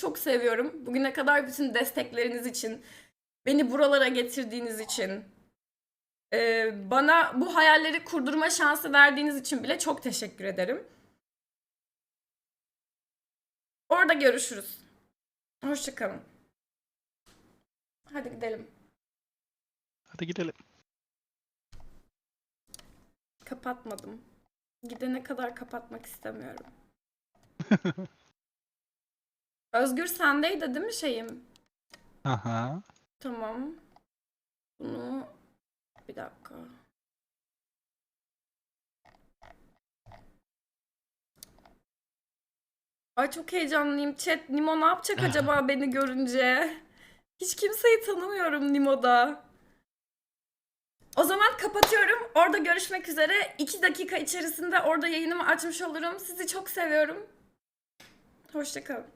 çok seviyorum. Bugüne kadar bütün destekleriniz için, beni buralara getirdiğiniz için, e, bana bu hayalleri kurdurma şansı verdiğiniz için bile çok teşekkür ederim. Orada görüşürüz. Hoşçakalın. Hadi gidelim. Hadi gidelim. Kapatmadım. Gidene kadar kapatmak istemiyorum. Özgür sendeydi değil mi şeyim? Aha. Tamam. Bunu bir dakika. Ay çok heyecanlıyım. Chat Nimo ne yapacak acaba beni görünce? Hiç kimseyi tanımıyorum Nimo'da. O zaman kapatıyorum. Orada görüşmek üzere. 2 dakika içerisinde orada yayınımı açmış olurum. Sizi çok seviyorum. Hoşçakalın.